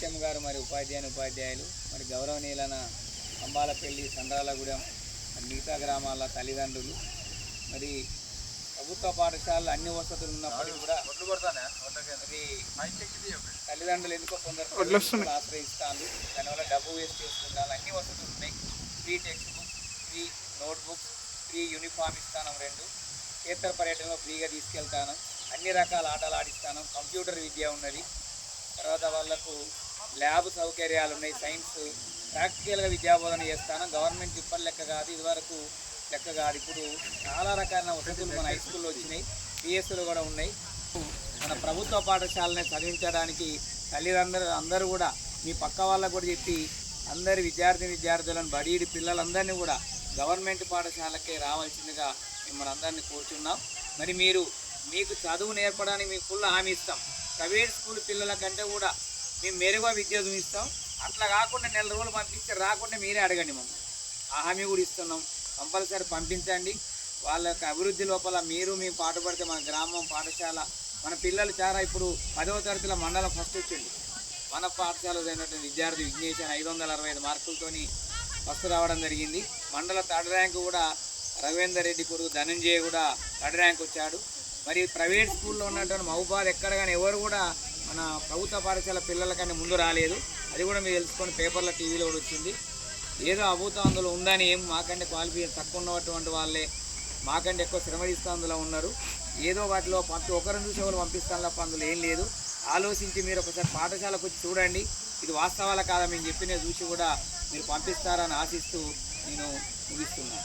HM గారు మరి ఉపాధ్యాయుని ఉపాధ్యాయులు మరి గౌరవనీయులైన అంబాలపల్లి సండ్రాలగూడెం మరి మిగతా గ్రామాల తల్లిదండ్రులు మరి ప్రభుత్వ పాఠశాలలు అన్ని వసతులు ఉన్నప్పటికీ కూడా మరి తల్లిదండ్రులు ఎందుకో కొందరు ఆశ్రయిస్తాను దానివల్ల డబ్బు వేస్ట్ చేసుకుంటాను అన్ని వసతులు ఉన్నాయి. Free text book free note books free uniform ఇస్తాను రెండు. క్షేత్ర పర్యటనలో ఫ్రీగా తీసుకెళ్తాను. అన్ని రకాల ఆటలు ఆడిస్తాను. కంప్యూటర్ విద్య ఉన్నది. తర్వాత వాళ్ళకు ల్యాబ్ సౌకర్యాలు ఉన్నాయి సైన్స్ ప్రాక్టికల్గా విద్యాబోధన చేస్తాను. గవర్నమెంట్ ఇప్పటి లెక్క కాదు ఇదివరకు లెక్క కాదు. ఇప్పుడు చాలా రకాల వసతులు మన హై స్కూల్లో వచ్చినాయి పిఎస్లు కూడా ఉన్నాయి. మన ప్రభుత్వ పాఠశాలని చదివించడానికి తల్లిదండ్రులు అందరూ కూడా మీ పక్క వాళ్ళకు కూడా చెప్పి అందరి విద్యార్థి విద్యార్థులను బడీడి పిల్లలందరినీ కూడా గవర్నమెంట్ పాఠశాలకే రావాల్సిందిగా మిమ్మల్ని అందరినీ కోరుచున్నాం. మరి మీరు మీకు చదువు నేర్పడానికి మీకు ఫుల్ హామీ ఇస్తాం. ప్రైవేట్ స్కూల్ పిల్లల కంటే కూడా మేము మెరుగు విద్య చూపిస్తాం. అట్లా కాకుండా నెల రోజులు పంపించి రాకుండా మీరే అడగండి మమ్మల్ని ఆ హామీ కూడా ఇస్తున్నాం. కంపల్సరీ పంపించండి. వాళ్ళ యొక్క అభివృద్ధి లోపల మీరు మీ పాటుపడితే మన గ్రామం పాఠశాల మన పిల్లలు చాలా ఇప్పుడు పదవ తరగతిలో మండలం ఫస్ట్ వచ్చింది. మన పాఠశాలలో అయినటువంటి విద్యార్థి విఘ్నేష్ ఐదు వందల అరవై ఐదు మార్కులతోని ఫస్ట్ రావడం జరిగింది. మండల థర్డ్ ర్యాంక్ కూడా రవీందర్ రెడ్డి కొడుకు ధనంజయ్ కూడా థర్డ్ ర్యాంక్ వచ్చాడు. మరి ప్రైవేట్ స్కూల్లో ఉన్నటువంటి మహబాద్ ఎక్కడ కానీ ఎవరు కూడా మన ప్రభుత్వ పాఠశాల పిల్లలకన్నా ముందు రాలేదు. అది కూడా మీరు తెలుసుకొని పేపర్ల టీవీలో కూడా వచ్చింది. ఏదో అభూతం అందులో ఉందని ఏం మాకంటే క్వాలిఫికేషన్ తక్కువ ఉన్నటువంటి వాళ్ళే. మాకంటే ఎక్కువ శ్రమ తీస్తూ అందులో ఉన్నారు. ఏదో వాటిలో ప్రతి ఒక్కరిని చూసి ఎవరు పంపిస్తాను తప్ప అందులో ఏం లేదు. ఆలోచించి మీరు ఒకసారి పాఠశాలకు వచ్చి చూడండి. ఇది వాస్తవాల కాదా మేము చెప్పిన చూసి కూడా మీరు పంపిస్తారని ఆశిస్తూ నేను ముగిస్తున్నాను.